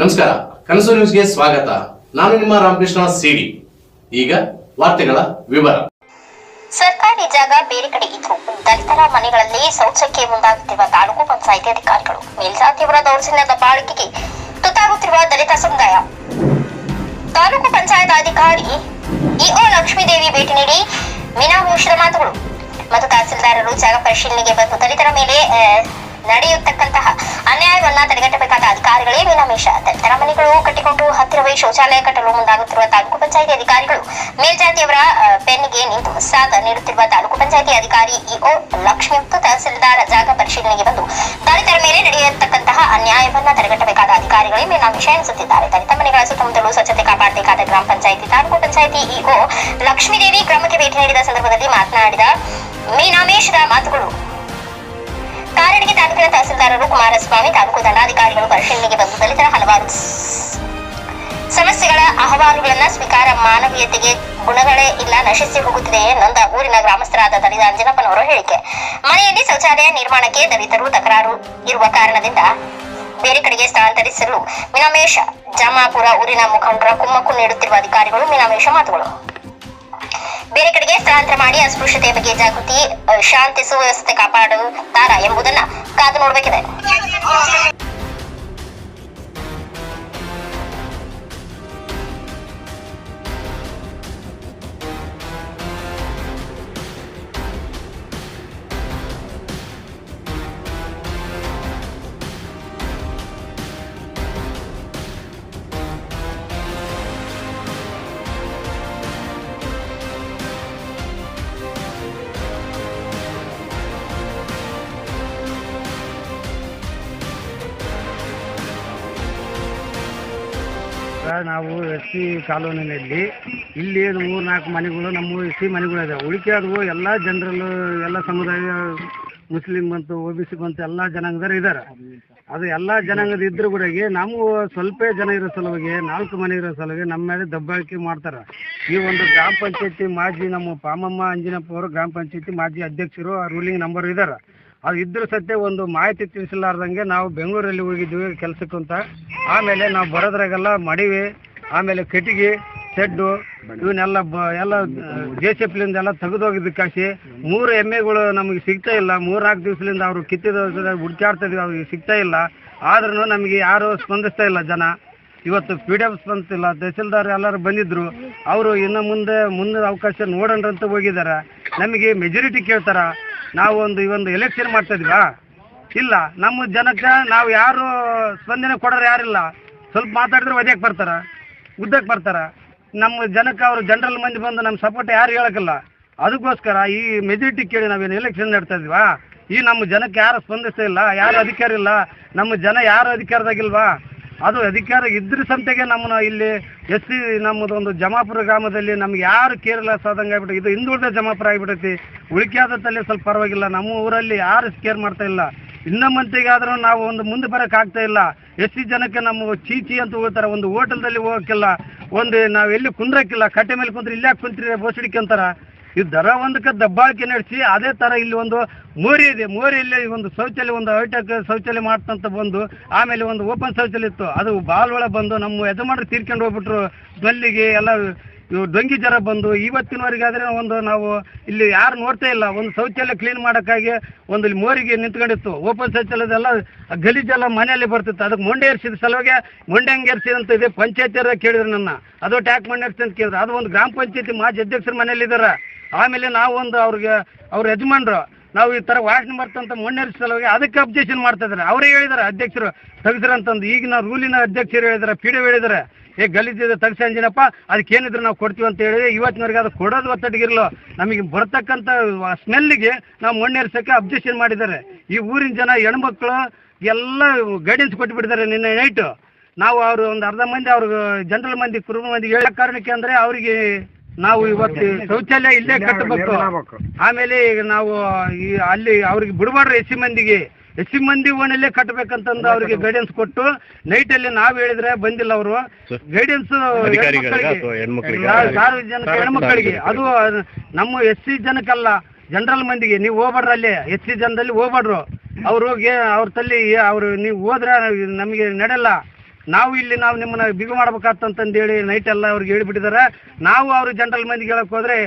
ನಮಸ್ಕಾರ, ಕನಸು ನ್ಯೂಸ್ಗೆ ಸ್ವಾಗತ. ನಾನು ನಿಮ್ಮ ರಾಮಕೃಷ್ಣ ಸಿಡಿ. ಈಗ ವಾರ್ತೆಗಳ ವಿವರ. ಸರ್ಕಾರಿ ಜಾಗ ಬೇರೆ ಕಡೆ ಇದ್ರು ದಲಿತರ ಮನೆಗಳಲ್ಲಿ ಶೌಚಕ್ಕೆ ಮುಂದಾಗುತ್ತಿರುವ ತಾಲೂಕು ಪಂಚಾಯಿತಿ ಅಧಿಕಾರಿಗಳು, ಮೇಲ್ಜಾತಿಯವರ ದೌರ್ಜನ್ಯದ ಬಾಳಿಕೆಗೆ ತುತ್ತಾಗುತ್ತಿರುವ ದಲಿತ ಸಮುದಾಯ. ತಾಲೂಕು ಪಂಚಾಯತ್ ಅಧಿಕಾರಿ ಇಒ ಲಕ್ಷ್ಮೀದೇವಿ ಭೇಟಿ ನೀಡಿ ಮಾತುಗಳು. ಮತ್ತು ತಹಸೀಲ್ದಾರರು ಜಾಗ ಪರಿಶೀಲನೆಗೆ ಬಂದು ದಲಿತರ ಮೇಲೆ ನಡೆಯುತ್ತಕ್ಕಂತಹ ಅನ್ಯಾಯವನ್ನ ತಡೆಗಟ್ಟಬೇಕಾದ ಅಧಿಕಾರಿಗಳೇ ವಿನಮೇಶ ದಲಿತರ ಮನೆಗಳು ಕಟ್ಟಿಕೊಂಡು ಹತ್ತಿರವೇ ಶೌಚಾಲಯ ಕಟ್ಟಲು ಮುಂದಾಗುತ್ತಿರುವ ತಾಲೂಕು ಪಂಚಾಯಿತಿ ಅಧಿಕಾರಿಗಳು ಮೇಲ್ಜಾತಿಯವರ ಬೆನ್ನಿಗೆ ನಿಂತು ಸಾಥ್ ನೀಡುತ್ತಿರುವ ತಾಲೂಕು ಪಂಚಾಯಿತಿ ಅಧಿಕಾರಿ ಇಒ ಲಕ್ಷ್ಮಿ ಮತ್ತು ತಹಸೀಲ್ದಾರ್ ಜಾಗ ಪರಿಶೀಲನೆಗೆ ಬಂದು ದಲಿತರ ಮೇಲೆ ನಡೆಯತಕ್ಕಂತಹ ಅನ್ಯಾಯವನ್ನ ತಡೆಗಟ್ಟಬೇಕಾದ ಅಧಿಕಾರಿಗಳೇ ಮೇಲ್ನಾಮಿಷ ಎನಿಸುತ್ತಿದ್ದಾರೆ. ದಲಿತ ಮನೆಗಳ ಸುತ್ತಮುತ್ತಲು ಸ್ವಚ್ಛತೆ ಕಾಪಾಡಬೇಕಾದ ಗ್ರಾಮ ಪಂಚಾಯಿತಿ, ತಾಲೂಕು ಪಂಚಾಯಿತಿ ಇಒ ಲಕ್ಷ್ಮೀದೇವಿ ಗ್ರಾಮಕ್ಕೆ ಭೇಟಿ ನೀಡಿದ ಸಂದರ್ಭದಲ್ಲಿ ಮಾತನಾಡಿದ ಮೀನಾಮೇಶದ ಮಾತುಗಳು ಕಾರಣಿಗೆ ತಾಲೂಕಿನ ತಹಸೀಲ್ದಾರರು ಕುಮಾರಸ್ವಾಮಿ, ತಾಲೂಕು ದಂಡಾಧಿಕಾರಿಗಳು ಪರಿಶೀಲನೆಗೆ ಬಂದು ದಲಿತರ ಹಲವಾರು ಸಮಸ್ಯೆಗಳ ಅಹವಾಲುಗಳನ್ನ ಸ್ವೀಕಾರ ಮಾನವೀಯತೆಗೆ ಗುಣಗಳೇ ಇಲ್ಲ, ನಶಿಸಿ ಹೋಗುತ್ತಿದೆ ನೊಂದ ಊರಿನ ಗ್ರಾಮಸ್ಥರಾದ ದಲಿತ ಅಂಜನಪ್ಪನವರು ಹೇಳಿಕೆ. ಮನೆಯಲ್ಲಿ ಶೌಚಾಲಯ ನಿರ್ಮಾಣಕ್ಕೆ ದಲಿತರು ತಕರಾರು ಇರುವ ಕಾರಣದಿಂದ ಬೇರೆ ಕಡೆಗೆ ಸ್ಥಳಾಂತರಿಸಲು ಮೀನಾಮೇಶ ಜಾಮಾಪುರ ಊರಿನ ಮುಖಂಡರ ಕುಮ್ಮಕ್ಕು ನೀಡುತ್ತಿರುವ ಅಧಿಕಾರಿಗಳು ಮೀನಾಮೇಶ ಮಾತುಗಳು. ಬೇರೆ ಕಡೆಗೆ ಸ್ಥಳಾಂತರ ಮಾಡಿ ಅಸ್ಪೃಶ್ಯತೆಯ ಬಗ್ಗೆ ಜಾಗೃತಿ ಶಾಂತಿ ಸುವ್ಯವಸ್ಥೆ ಕಾಪಾಡುತ್ತಾರಾ ಎಂಬುದನ್ನ ಕಾದು ನೋಡಬೇಕಿದೆ. ನಾವು ಎಸ್ ಸಿ ಕಾಲೋನಿನಲ್ಲಿ, ಇಲ್ಲಿ ಮೂರು ನಾಲ್ಕು ಮನೆಗಳು, ನಮ್ಮ ಎಸ್ ಸಿ ಮನೆಗಳಿದಾವೆ. ಉಳಿಕೆಯಾದವು ಎಲ್ಲ ಜನರಲ್ಲು, ಎಲ್ಲ ಸಮುದಾಯ ಮುಸ್ಲಿಂ ಬಂತು, ಒ ಬಿ ಸಿ ಬಂತು, ಎಲ್ಲ ಜನಾಂಗದವ್ರು ಇದ್ದಾರೆ ಅದು ಎಲ್ಲ ಜನಾಂಗದ ಇದ್ರ ಕೂಡ ನಮಗೂ ಸ್ವಲ್ಪ ಜನ ಇರೋ ಸಲುವಾಗಿ, ನಾಲ್ಕು ಮನೆ ಇರೋ ಸಲುವಾಗಿ ನಮ್ಮ ಮೇಲೆ ದಬ್ಬಾಳಿಕೆ ಮಾಡ್ತಾರೆ. ಈ ಒಂದು ಗ್ರಾಮ ಪಂಚಾಯತಿ ಮಾಜಿ ನಮ್ಮ ಪಾಮಮ್ಮ ಅಂಜಿನಪ್ಪ ಅವರು, ಗ್ರಾಮ ಪಂಚಾಯತಿ ಮಾಜಿ ಅಧ್ಯಕ್ಷರು ರೂಲಿಂಗ್ ನಂಬರ್ ಇದ್ದಾರೆ ಅದು ಇದ್ರ ಸತ್ಯ ಒಂದು ಮಾಹಿತಿ ತಿಳಿಸಲಾರ್ದಂಗೆ ನಾವು ಬೆಂಗಳೂರಲ್ಲಿ ಹೋಗಿದ್ವಿ ಕೆಲಸಕ್ಕೆ ಅಂತ. ಆಮೇಲೆ ನಾವು ಬರೋದ್ರಾಗೆಲ್ಲ ಮಡಿವೆ, ಆಮೇಲೆ ಕಟ್ಟಿಗೆ ಶೆಡ್ಡು, ಇವನ್ನೆಲ್ಲ ಬ, ಎಲ್ಲ ಜೆ ಸಿ ಎಫ್ಲಿಂದ ಎಲ್ಲ ತೆಗೆದೋಗಿದ್ದಕ್ಕಾಸಿ ಮೂರು ಎಮ್ಮೆಗಳು ನಮಗೆ ಸಿಗ್ತಾ ಇಲ್ಲ. ಮೂರ್ನಾಲ್ಕು ದಿವಸದಿಂದ ಅವರು ಕಿತ್ತಿದ ಹುಡುಕಾಡ್ತಾ ಇದ್ವಿ, ಅವ್ರಿಗೆ ಸಿಗ್ತಾ ಇಲ್ಲ. ಆದ್ರೂ ನಮಗೆ ಯಾರು ಸ್ಪಂದಿಸ್ತಾ ಇಲ್ಲ ಜನ. ಇವತ್ತು ಪಿ ಡಿ ಎಫ್ ಸ್ಪಂದಿಸಿಲ್ಲ ತಹಸೀಲ್ದಾರ್ ಎಲ್ಲರೂ ಬಂದಿದ್ರು. ಅವರು ಇನ್ನು ಮುಂದೆ ಮುಂದೆ ಅವಕಾಶ ನೋಡೋಣ ಅಂತ ಹೋಗಿದ್ದಾರೆ. ನಮಗೆ ಮೆಜಾರಿಟಿ ಕೇಳ್ತಾರ. ನಾವು ಒಂದು ಈ ಒಂದು ಎಲೆಕ್ಷನ್ ಮಾಡ್ತಾ ಇದೀವಾ? ಇಲ್ಲ, ನಮ್ಮ ಜನಕ್ಕೆ ನಾವು ಯಾರು ಸ್ಪಂದನೆ ಕೊಡೋರು ಯಾರಿಲ್ಲ. ಸ್ವಲ್ಪ ಮಾತಾಡಿದ್ರೆ ಒದ್ಯಕ್ಕೆ ಬರ್ತಾರ, ಉದ್ದಕ್ಕೆ ಬರ್ತಾರ. ನಮ್ಮ ಜನಕ್ಕೆ ಅವರು ಜನರಲ್ ಮಂದಿ ಬಂದು ನಮ್ಮ ಸಪೋರ್ಟ್ ಯಾರು ಹೇಳಕ್ಕಿಲ್ಲ. ಅದಕ್ಕೋಸ್ಕರ ಈ ಮೆಜಾರಿಟಿ ಕೇಳಿ ನಾವೇನು ಎಲೆಕ್ಷನ್ ನಡ್ತಾ ಇದೀವಾ? ಈ ನಮ್ಮ ಜನಕ್ಕೆ ಯಾರು ಸ್ಪಂದಿಸ್ತಾ ಇಲ್ಲ, ಯಾರು ಅಧಿಕಾರ ಇಲ್ಲ, ನಮ್ಮ ಜನ ಯಾರು ಅಧಿಕಾರದಾಗಿಲ್ವಾ ಅದು ಅಧಿಕಾರ ಇದ್ರ ಸಂತೆಗೆ ನಮ್ಮನ್ನ ಇಲ್ಲಿ ಎಸ್ ಸಿ ನಮ್ಮದು ಒಂದು ಜಮಾಪುರ ಗ್ರಾಮದಲ್ಲಿ ನಮ್ಗೆ ಯಾರು ಕೇರಳ ಆದಂಗೆ ಆಗ್ಬಿಟ್ಟು ಇದು ಹಿಂದುಳಿದ ಜಮಾಪುರ ಆಗಿಬಿಟ್ಟೈತಿ ತಲೆ ಸ್ವಲ್ಪ ಪರವಾಗಿಲ್ಲ. ನಮ್ಮ ಊರಲ್ಲಿ ಯಾರು ಕೇರ್ ಮಾಡ್ತಾ ಇಲ್ಲ. ಇನ್ನ ಮಂತಿಗಾದ್ರೂ ನಾವು ಒಂದು ಮುಂದೆ ಬರಕ್ ಆಗ್ತಾ ಇಲ್ಲ. ಎಷ್ಟು ಜನಕ್ಕೆ ನಮ್ಮ ಚೀಚಿ ಅಂತ ಹೋಗ್ತಾರೆ, ಒಂದು ಹೋಟೆಲ್ದಲ್ಲಿ ಹೋಗಕ್ಕಿಲ್ಲ, ಒಂದು ನಾವು ಎಲ್ಲಿ ಕುಂದ್ರಕ್ಕಿಲ್ಲ, ಕಟ್ಟೆ ಮೇಲೆ ಕುಂತ್ರೆ ಇಲ್ಲೇ ಕುಂತ್ರಿ ಬೋಸಡಿಕೆ ಅಂತಾರ. ಇದು ದರ ಒಂದಕ್ಕೆ ದಬ್ಬಾಳಿಕೆ ನಡೆಸಿ, ಅದೇ ಥರ ಇಲ್ಲಿ ಒಂದು ಮೋರಿ ಇದೆ. ಮೋರಿಯಲ್ಲಿ ಒಂದು ಶೌಚಾಲಯ, ಒಂದು ಹೈಟೆಕ್ ಶೌಚಾಲಯ ಮಾಡ್ತಂತ ಬಂದು, ಆಮೇಲೆ ಒಂದು ಓಪನ್ ಶೌಚಾಲಯ ಇತ್ತು. ಅದು ಬಾಲ್ ಒಳಗೆ ಬಂದು ನಮ್ಮ ಯಜಮಾನರು ತೀರ್ಕೊಂಡು ಹೋಗ್ಬಿಟ್ರು. ಸ್ಮೆಲ್ಲಿಗೆ ಎಲ್ಲ ಡೊಂಗಿ ಜ್ವರ ಬಂದು ಇವತ್ತಿನವರೆಗಾದ್ರೆ ಒಂದು ನಾವು ಇಲ್ಲಿ ಯಾರು ನೋಡ್ತಾ ಇಲ್ಲ, ಒಂದು ಶೌಚಾಲಯ ಕ್ಲೀನ್ ಮಾಡೋಕ್ಕಾಗಿ ಒಂದು ಇಲ್ಲಿ ಮೋರಿಗೆ ನಿಂತ್ಕೊಂಡಿತ್ತು. ಓಪನ್ ಶೌಚಾಲಯದೆಲ್ಲ ಗಲೀಜೆಲ್ಲ ಮನೆಯಲ್ಲಿ ಬರ್ತಿತ್ತು. ಅದಕ್ಕೆ ಮೊಂಡೆ ಏರ್ಸಿದ ಸಲುವಾಗಿ ಮೊಂಡೆ ಹಂಗೆ ಅಂತ ಇದೆ. ಪಂಚಾಯತಿಯರ ಕೇಳಿದ್ರು ನನ್ನ. ಅದು ಟ್ಯಾಕ್ ಮೊಂಡೆ ಏರಿಸಿ ಅಂತ ಕೇಳಿದ್ರು. ಅದು ಒಂದು ಗ್ರಾಮ ಪಂಚಾಯತಿ ಮಾಜಿ ಅಧ್ಯಕ್ಷರ ಮನೆಯಲ್ಲಿದ್ದಾರೆ ಆಮೇಲೆ ನಾವು ಒಂದು ಅವ್ರಿಗೆ, ಅವ್ರ ಯಜಮಾನ್ರು, ನಾವು ಈ ಥರ ವಾಸನೆ ಬರ್ತಂತ ಮೊನ್ನೆ ಸಲುವಾಗಿ ಅದಕ್ಕೆ ಅಬ್ಜೆಕ್ಷನ್ ಮಾಡ್ತಾ ಇದ್ದಾರೆ. ಅವರೇ ಹೇಳಿದ್ದಾರೆ, ಅಧ್ಯಕ್ಷರು ತೆಗೆದ್ರಂತಂದು. ಈಗಿನ ರೂಲಿನ ಅಧ್ಯಕ್ಷರು ಹೇಳಿದ್ದಾರೆ ಪಿ ಡಿ ಹೇಳಿದ್ದಾರೆ. ಏ ಗಲೀಜಿದೆ ತೆಗ್ಸಿ ಅಂಜಿನಪ್ಪ ಅದಕ್ಕೆ ಏನಿದ್ರು ನಾವು ಕೊಡ್ತೀವಿ ಅಂತ ಹೇಳಿ ಇವತ್ತಿನವರೆಗೆ ಅದು ಕೊಡೋದು ಒತ್ತಡಿಗಿರಲ್ಲ ನಮಗೆ ಬರ್ತಕ್ಕಂಥ ಸ್ಮೆಲ್ಲಿಗೆ ನಾವು ಮಣ್ಣೇರ್ಸೋಕ್ಕೆ ಅಬ್ಜೆಕ್ಷನ್ ಮಾಡಿದ್ದಾರೆ. ಈ ಊರಿನ ಜನ ಹೆಣ್ಮಕ್ಳು ಎಲ್ಲ ಗೈಡೆನ್ಸ್ ಕೊಟ್ಟುಬಿಟ್ಟಿದ್ದಾರೆ ನಿನ್ನೆ ನೈಟು ನಾವು ಅವರು ಒಂದು ಅರ್ಧ ಮಂದಿ ಅವ್ರ ಜನರಲ್ ಮಂದಿ ಕುರುಬ ಮಂದಿ ಹೇಳೋ ಕಾರಣಕ್ಕೆ ಅಂದರೆ ಅವರಿಗೆ ನಾವು ಇವತ್ತು ಶೌಚಾಲಯ ಇಲ್ಲೇ ಕಟ್ಟಬೇಕು. ಆಮೇಲೆ ಈಗ ನಾವು ಈ ಅಲ್ಲಿ ಅವ್ರಿಗೆ ಬಿಡಬಾರ್ದು ಎಸ್ ಸಿ ಮಂದಿಗೆ. ಎಸ್ ಮಂದಿ ಓನಲ್ಲೇ ಕಟ್ಟಬೇಕಂತಂದು ಅವ್ರಿಗೆ ಗೈಡೆನ್ಸ್ ಕೊಟ್ಟು ನೈಟ್ ಅಲ್ಲಿ ನಾವ್ ಹೇಳಿದ್ರೆ ಬಂದಿಲ್ಲ ಅವರು. ಗೈಡೆನ್ಸ್? ಸಾರ್ವಜನಿಕ ಹೆಣ್ಮಕ್ಳಿಗೆ. ಅದು ನಮ್ಮ ಎಸ್ ಸಿ ಜನಕ್ಕಲ್ಲ ಜನರಲ್ ಮಂದಿಗೆ. ನೀವು ಹೋಗ್ಬೇಡ್ರಿ ಅಲ್ಲಿ ಎಸ್ ಸಿ ಜನದಲ್ಲಿ ಹೋಗ್ಬೇಡ್ರು ಅವ್ರು ಹೋಗಿ ಅವ್ರ ತಲ್ಲಿ ಅವ್ರು ನೀವು ಹೋದ್ರೆ ನಮಗೆ ನಡೆಯಲ್ಲ ನಾವು ಇಲ್ಲಿ ನಾವು ನಿಮ್ಮನ್ನ ಬಿಗು ಮಾಡ್ಬೇಕಂತಂದೇಳಿ ನೈಟ್ ಎಲ್ಲ ಅವ್ರಿಗೆ ಹೇಳಿಬಿಟ್ಟಿದ್ದಾರೆ ನಾವು ಅವ್ರ ಜನರಲ್ ಮಂದಿಗೆ ಹೇಳಕ್ ಹೋದ್ರೆ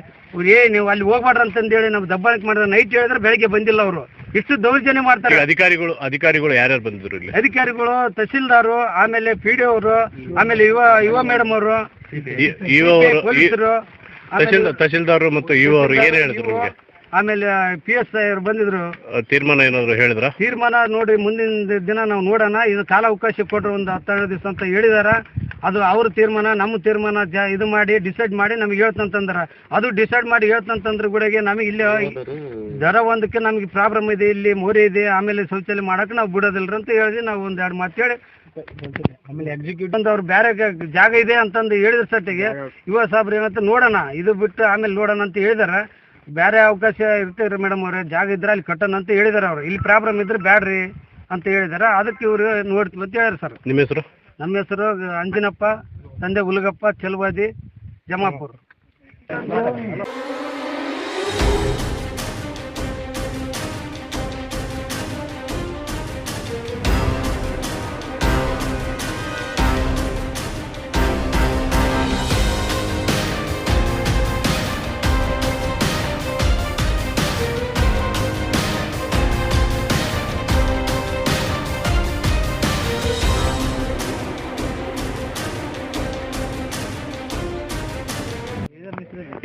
ಏ ನೀವು ಅಲ್ಲಿ ಹೋಗ್ಬಾಡ್ರಿ ಅಂತಂದು ಹೇಳಿ ನಾವು ದಬ್ಬಾಳಿಕೆ ಮಾಡಿದ್ರೆ ನೈಟ್ ಹೇಳಿದ್ರೆ ಬೆಳಗ್ಗೆ ಬಂದಿಲ್ಲ ಅವರು. ಇಷ್ಟು ದೌರ್ಜನ್ಯ ಮಾಡ್ತಾರೆ? ಈಗ ಅಧಿಕಾರಿಗಳು ಅಧಿಕಾರಿಗಳು ಯಾರ್ಯಾರು ಬಂದಿದ್ರು ಇಲ್ಲಿ? ಅಧಿಕಾರಿಗಳು ತಹಸೀಲ್ದಾರು ಆಮೇಲೆ ಪಿ ಡಿ ಅವರು ಆಮೇಲೆ ಯುವ ಯುವ ಮೇಡಮ್ ಅವರು ಇವ ಅವರು ಪೊಲೀಸರು ತಹಶೀಲ್ ತಹಶೀಲ್ದಾರ್ ಮತ್ತು ಇವ ಅವರು ಏನ್ ಹೇಳಿದ್ರು ನಿಮ್ಗೆ? ಆಮೇಲೆ ಪಿ ಎಸ್ ಐ ಅವರು ಬಂದಿದ್ರು. ಆ, ತೀರ್ಮಾನ ಏನಾದ್ರು ಹೇಳಿದ್ರ? ತೀರ್ಮಾನ ನೋಡಿ ಮುಂದಿನ ದಿನ ನಾವು ನೋಡೋಣ. ಇದು ಕಾಲ ಅವಕಾಶ ಕೊಟ್ಟರು ಒಂದು ಹತ್ತೆರಡು ದಿವಸ ಅಂತ ಹೇಳಿದಾರ. ಅದು ಅವ್ರ ತೀರ್ಮಾನ ನಮ್ಮ ತೀರ್ಮಾನ ಜ ಇದು ಮಾಡಿ ಡಿಸೈಡ್ ಮಾಡಿ ನಮ್ಗೆ ಹೇಳ್ತಂತಂದ್ರ. ಅದು ಡಿಸೈಡ್ ಮಾಡಿ ಹೇಳ್ತಂತಂದ್ರ ಕೂಡಗೆ ನಮಗೆ ಇಲ್ಲಿ ದರ ಒಂದಕ್ಕೆ ನಮಗೆ ಪ್ರಾಬ್ಲಮ್ ಇದೆ ಇಲ್ಲಿ ಮೋರಿ ಇದೆ ಆಮೇಲೆ ಶೌಚಾಲಯ ಮಾಡಕ್ಕೆ ನಾವು ಬಿಡೋದಿಲ್ಲ ಅಂತ ಹೇಳಿದ್ವಿ. ನಾವು ಒಂದು ಎರಡು ಮಾತು ಹೇಳಿ. ಆಮೇಲೆ ಎಕ್ಸಿಕ್ಯೂಟಿವ್ ಅಂತ ಅವ್ರು ಬೇರೆ ಗ- ಜಾಗ ಇದೆ ಅಂತಂದು ಹೇಳಿದ್ರ ಸಟ್ಟಿಗೆ ಯುವ ಸಾಬ್ರು ಏನಂತ ನೋಡೋಣ. ಇದು ಬಿಟ್ಟು ಆಮೇಲೆ ನೋಡೋಣ ಅಂತ ಹೇಳಿದಾರೆ. ಬೇರೆ ಅವಕಾಶ ಇರ್ತೇವ್ರಿ ಮೇಡಮ್ ಅವ್ರೆ. ಜಾಗ ಇದ್ರೆ ಅಲ್ಲಿ ಕಟ್ಟೋಣ ಅಂತ ಹೇಳಿದಾರೆ ಅವ್ರು. ಇಲ್ಲಿ ಪ್ರಾಬ್ಲಮ್ ಇದ್ರೆ ಬ್ಯಾಡ್ರಿ ಅಂತ ಹೇಳಿದಾರೆ. ಅದಕ್ಕೆ ಇವರು ನೋಡ್ತೀವಿ ಅಂತ ಹೇಳ್ಯಾರ ಸರ್ ನಿಮ್ಮ ಹೆಸರು? ನಮ್ಮ ಹೆಸರು ಅಂಜನಪ್ಪ ತಂದೆ ಹುಲಗಪ್ಪ ಚೆಲುವಾದಿ ಜಮಾಪುರ್.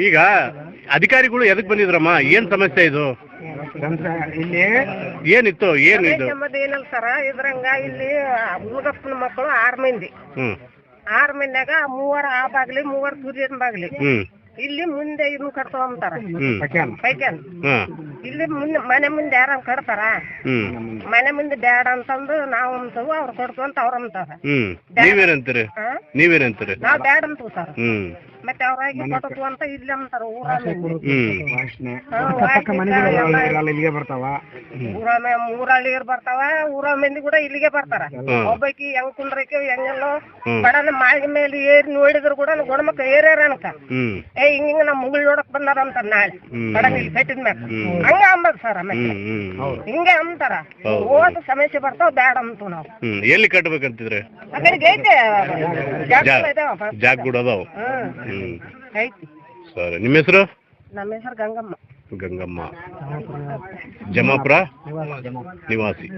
ಈಗ ಅಧಿಕಾರಿಗಳು ಎದಕ್ ಬಂದಿದ್ರಮ್ಮ? ಏನ್ ಸಮಸ್ಯೆ ಇದು? ಇಲ್ಲಿ ಏನಿತ್ತು? ಏನು ಇದು? ನಮ್ಮದು ಏನಲ್ಲ ಸರ ಇದ್ರಂಗ ಇಲ್ಲಿ ಹುಡುಗಪ್ಪನ ಮಕ್ಕಳು ಆರ್ ಮಂದಿ. ಆರ್ ಆರು ಮಂದಿಯಾಗ ಮೂವರ ಆ ಬಾಗ್ಲಿ ಮೂವರ್ ಸೂರ್ಯನ ಬಾಗ್ಲಿ. ಹ್ಮ್. ಇಲ್ಲಿ ಮುಂದೆ ಇದನ್ನ ಕಟ್ತಾವ ಅಂತಾರ. ಹ್ಮ್. ಪೈಕ್ಯಾನ್. ಇಲ್ಲಿ ಮುಂದೆ ಮನೆ ಮುಂದೆ ಯಾರ ಕಟ್ತಾರ? ಹ್ಮ್. ಮನೆ ಮುಂದೆ ಬ್ಯಾಡ ಅಂತಂದು ನಾವು ಅಂತೀವಿ ಅವ್ರು ಕೊಡ್ತು ಅಂತ ಅವ್ರ ಅಂತಾರ. ಹ್ಮ್. ನೀವೇನಂತೀರಿ? ಹಾ? ನೀವೇನಂತೀರಿ? ನಾವ್ ಬ್ಯಾಡ ಅಂತ ಸರ್. ಹ್ಮ್. ಮತ್ತೆ ಅವ್ರಾಗಿ ಕೊಟ್ಟು ಅಂತ ಇಲ್ಲ ಅಂತಾರ ಊರ ಮಂದಿ ಹ್ಮ್. ಹಾ, ವಾಯ್ಸ್ ಎಲ್ಲ ಇಲ್ಲಿಗೆ ಬರ್ತಾವ. ಊರ ಊರಳ್ಳಿಗರ್ ಬರ್ತಾವ ಊರ ಮಂದಿ ಕೂಡ ಇಲ್ಲಿಗೆ ಬರ್ತಾರ. ಒಬ್ಬಕಿ ಹೆಂಗ್ ಕುಂದ್ರಕ್ಕೆ ಹೆಂಗೆಲ್ಲೋ ಬಡ ಬಡನ ಮಾಳಿ ಮೇಲೆ ಏರಿ ನೋಡಿದ್ರು ಕೂಡ ಗುಣಮಕ್ಕ ಏರ್ಯಾರ ಅನ್ಕ ಹ್ಮ್. ಏ ಹಿಂಗ ಹಿಂಗ ನಮ್ ಮುಗುಳ್ ನೋಡಕ್ ಬಂದಾರ ಅಂತ ನಾಳೆ. ಬಡನ ಇಲ್ಲಿ ಕಟ್ಟಿದ ಮ್ಯಾಗ ಹಂಗ ಅಂಬದ್ ಸರ್ ಆಮೇಲೆ. ಹಿಂಗೆ ಅಂತಾರ ಓದ ಸಮಸ್ಯೆ ಬರ್ತಾವ ಬ್ಯಾಡ ಅಂತ ನಾವು. ಎಲ್ಲಿ ಕಟ್ಬೇಕಂತಿದ್ರೆ? ಜಾಗ. ಕೂಡ ಅದಾವ. ಹ್ಮ್. ಸರ್. ಐತಿ ಸರಿ ನಿಮ್ಮ ಹೆಸರು? ನಮ್ಮ ಹೆಸರು ಗಂಗಮ್ಮ. ಗಂಗಮ್ಮ. ಜಮಾಪುರ? ನಿವಾಸಿ.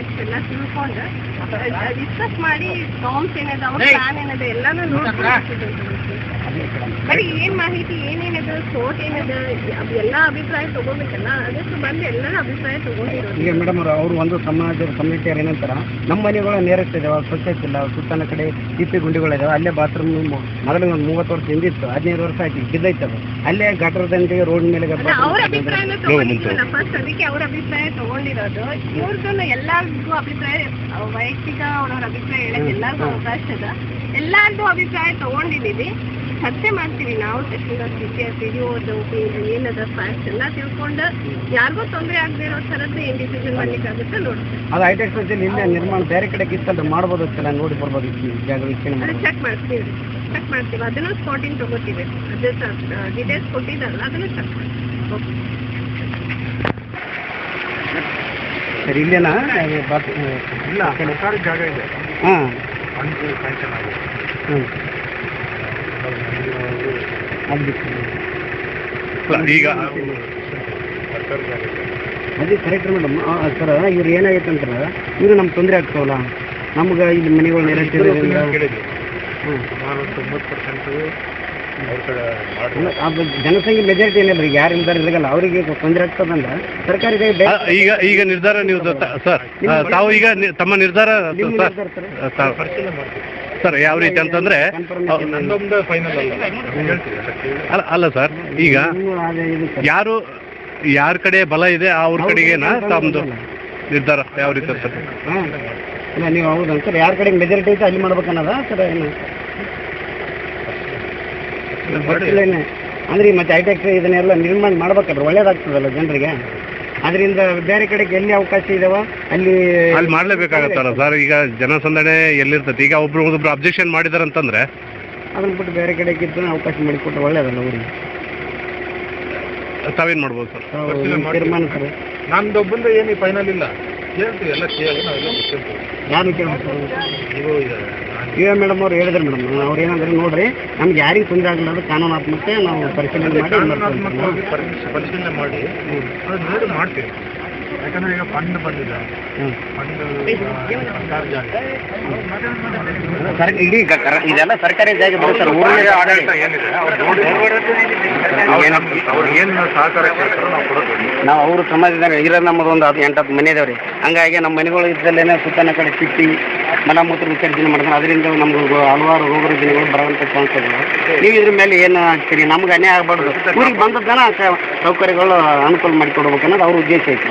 ಫ್ಯಾಕ್ಟ್ಸ್ ಎಲ್ಲ ತಿಳ್ಕೊಂಡು ಡಿಸ್ಕಸ್ ಮಾಡಿ ಏನಿದೆ ಏನದ ಪ್ಲಾನ್ ಏನದ ಎಲ್ಲಾನು ನೋಡ್ಕೊಂಡು ಬಟ್ ಏನ್ ಮಾಹಿತಿ ಏನೇನದ ಸೋಟ್ ಏನದ ಎಲ್ಲ ಅಭಿಪ್ರಾಯ ತಗೋಬೇಕಲ್ಲ ಅದಕ್ಕೆ ಬಂದು ಎಲ್ಲರ ಅಭಿಪ್ರಾಯ ತಗೊಂಡಿರೋದು. ಈಗ ಮೇಡಮ್ ಅವ್ರು ಅವ್ರು ಒಂದು ಸಮಾಜದ ಕಮ್ಯುನಿಟಿಯರ್ ಏನಂತಾರ ನಮ್ಮ ಮನೆಗಳ ನೇರಸ್ಟ್ ಇದಾವೆ ಸ್ವಚ್ಛತೆ ಇಲ್ಲ ಸುತ್ತಲ ಕಡೆ ಟಿಪ್ಪಿ ಗುಂಡಿಗಳಿದಾವೆ ಅಲ್ಲೇ ಬಾತ್ರೂಮ್ ಮೊದಲು ಒಂದು ಮೂವತ್ತು ವರ್ಷ ಹಿಂದಿತ್ತು ಹದಿನೈದು ವರ್ಷ ಆಯ್ತು ಬಿದ್ದೈತೆ ಅದು. ಅಲ್ಲೇ ಗಟರ ದಂಡಿಗೆ ರೋಡ್ ಮೇಲೆ ಅವ್ರ ಅಭಿಪ್ರಾಯನ. ಫಸ್ಟ್ ಅದಕ್ಕೆ ಅವ್ರ ಅಭಿಪ್ರಾಯ ತಗೊಂಡಿರೋದು. ಇವ್ರದ್ದು ಎಲ್ಲರಿಗೂ ಅಭಿಪ್ರಾಯ ವೈಯಕ್ತಿಕ ಅವ್ರವ್ರ ಅಭಿಪ್ರಾಯ ಹೇಳೋದು ಎಲ್ಲರಿಗೂ ಅವಕಾಶ ಅದ ಎಲ್ಲಾರ್ದು ಅಭಿಪ್ರಾಯ ತಗೊಂಡಿದೀವಿ ಚರ್ಚೆ ಮಾಡ್ತೀವಿ. ನಾವು tahsildar C C R P D ಓದು ಏನದ ಫ್ಯಾಕ್ಟ್ಸ್ ಎಲ್ಲ ತಿಳ್ಕೊಂಡು ಯಾರಿಗೂ ತೊಂದರೆ ಆಗದೆ ಇರೋ ಥರದ್ದು ಏನ್ ಡಿಸಿಷನ್ ಮಾಡ್ಲಿಕ್ಕಾಗುತ್ತೆ ನೋಡ್ತೀವಿ ಅದು ಹೈಟೆಕ್ ಸೊಸೈಟಿ ಇಲ್ಲೇ ನಿರ್ಮಾಣ ಬೇರೆ ಕಡೆ ಇತ್ತಲ್ಲ ಮಾಡ್ಬೋದು ಅಂತೆಲ್ಲ ನೋಡಿ ಬರ್ಬೋದು ಇಲ್ಲಿ ಜಾಗ ವೀಕ್ಷಣೆ ಅದು ಮಾಡಿ. ಚೆಕ್ ಮಾಡ್ತೀವಿ. ಚೆಕ್ ಮಾಡ್ತೀವಿ. ಅದನ್ನು ಸ್ಪಾಟಿಂಗ್ ತಗೋತೀವಿ. ಅದು ಡೀಟೇಲ್ಸ್ ಕೊಟ್ಟಿದ್ದಲ್ಲ ಅದನ್ನು ಚೆಕ್ ಮಾಡ್ತೀವಿ. ಓಕೆ ಸರಿ ಇಲ್ಲೇನಾ? ಇಲ್ಲ. ಜಾಗ ಇದೆ. ಹಾಂ. ಹ್ಞೂ ಈಗ ಅದೇ ಕರೆಕ್ಟ್ ಮೇಡಮ್ ಸರ್ ಇವ್ರು ಏನಾಗೈತೆ ಅಂತಾರೆ ಇವರು ನಮ್ಗೆ ತೊಂದರೆ ಆಗ್ತಾವಲ್ಲ ನಮ್ಗೆ ಇಲ್ಲಿ ಮನೆಗಳು ತೊಂಬತ್ತು ಪರ್ಸೆಂಟು ಬ- ಜನಸಂಖ್ಯೆ ಮೆಜಾರಿಟಿ ಏನಿಲ್ಲ ಈಗ ಯಾರು ನಿರ್ಧಾರ ಇರಲ್ಲ ಅವರಿಗೆ ತೊಂದರೆ ಆಗ್ತದಂದ್ರೆ ಸರ್ಕಾರಿ ಈಗ ಈಗ ನಿರ್ಧಾರ ನೀವು ತ- ಸರ್ ತಾವು ಈಗ ನಿ- ತಮ್ಮ ನಿರ್ಧಾರ ಸರ್ ಸರ್? ಸರ್ ಯಾವ ರೀತಿ ಅಂತಂದ್ರೆ ಅಲ್ಲ ಅಲ್ಲ ಸರ್ ಈಗ ಸರ್. ಯಾರು ಯಾರ ಕಡೆ ಬಲ ಇದೆ ಅವ್ರ ಕಡೆಗೇನಾ ತಮ್ಮದು ನಿರ್ಧಾರ ಯಾವ ರೀತಿ ಅಂತ ಹಾಂ ಇಲ್ಲ ನೀವು ಹೌದು ಸರ್ ಯಾರ ಕಡೆ ಮೆಜಾರಿಟಿ ಐತೆ ಅಲ್ಲಿ ಮಾಡ್ಬೇಕನ್ನದ ಸರ್ ಏನು ಅಂದ್ರೆ ಮತ್ತೆ ಐಟೆಕ್ ಇದನ್ನೆಲ್ಲ ನಿರ್ಮಾಣ ಮಾಡ್ಬೇಕಾದ್ರೆ ಒಳ್ಳೇದಾಗ್ತದಲ್ಲ ಜನರಿಗೆ ಅದರಿಂದ ಬೇರೆ ಕಡೆಗೆ ಎಲ್ಲಿ ಅವಕಾಶ ಇದಾವ ಅಲ್ಲಿ ಅಲ್ಲಿ ಮಾಡ್ಲೇಬೇಕಾಗತ್ತಲ್ಲ ಸರ್? ಈಗ ಜನಸಂದಣಿ ಎಲ್ಲಿರ್ತೈತಿ? ಈಗ ಒಬ್ರು ಒಬ್ರು ಅಬ್ಜೆಕ್ಷನ್ ಮಾಡಿದಾರೆ ಅಂತಂದ್ರೆ? ಅದನ್ನ ಬಿಟ್ಟು ಬೇರೆ ಕಡೆಗೆ ಇದ್ದು ಅವಕಾಶ ಮಾಡಿಕೊಟ್ರೆ ಒಳ್ಳೇದಲ್ಲ ಊರಿಗೆ. ತಾವೇನ್ ಮಾಡ್ಬೋದು ಸರ್? ತೀರ್ಮಾನ ಸರ್. ನಂದೊಬ್ಬಂದ ಏನು ಫೈನಲ್ ಇಲ್ಲ. ಕೇಳ್ತೀವಿ ಎಲ್ಲ ಕೇಳಿ ನಾವೆಲ್ಲ ಯಾರು ಈಗ ಮೇಡಮ್ ಅವ್ರು ಹೇಳಿದ್ರು ಮೇಡಮ್ ಅವ್ರು ಏನಂದ್ರೆ ನೋಡ್ರಿ ನಮ್ಗೆ ಯಾರಿಗೆ ತೊಂದರೆ ಆಗಲಿಲ್ಲ ಅದು ಕಾನೂನಾತ್ಮಕ ನಾವು ಪರಿಶೀಲನೆ ಮಾಡಿ ಪರಿಶೀಲನೆ ಮಾಡಿ. ಅದು ನೋಡಿ ಮಾಡ್ತೀವಿ. ಯಾಕಂದ್ರೆ ಈಗ ಫಂಡ್ ಬಂದಿದೆ. ಹ್ಮ್. ಫಂಡ್ ಸರ್ಕಾರ ಜಾಗ ಇಡೀ ಇದೆಲ್ಲ ಸರ್ಕಾರಿ ಜಾಗ ಸರ್ ಊರಿನ ಆಡಳಿತ. ಏನಿದೆ? ಅವ್ರು ಏನು ಸಹಕಾರ ಕೇಳ್ತಾರೋ ನಾವು ಕೊಡಬೇಕು ನಾವು ಅವರು ಸಮಾಜದಾಗ ಇರೋದು ನಮ್ಮದು ಒಂದು ಅದು ಎಂಟತ್ತು ಮನೆ ಇದಾವ್ರಿ ಹಂಗಾಗಿ ನಮ್ಮ ಮನೆಗಳು ಇದ್ದಲ್ಲೇನೆ ಸುತ್ತನ ಕಡೆ ಚಿಟ್ಟಿ ಮಲಮೂತ್ರ ವಿಸರ್ಜನೆ ಮಾಡ್ತಾರೆ ಅದರಿಂದ ನಮ್ಗೆ ಹಲವಾರು ರೋಗ ರುಜಿನಗಳು ಬರುವಂಥ ಚಾನ್ಸ್ ಇದೆ ನೀವು ಇದ್ರ ಮೇಲೆ ಏನು ಆಗ್ತೀರಿ ನಮ್ಗೆ ಅನ್ಯಾಯ ಆಗ್ಬಾರ್ದು. ಊರಿಗೆ ಬಂದ ಜನ ಸೌಕರ್ಯಗಳು ಅನುಕೂಲ ಮಾಡಿಕೊಡ್ಬೇಕು ಅನ್ನೋದು ಅವ್ರ ಉದ್ದೇಶ ಐತಿ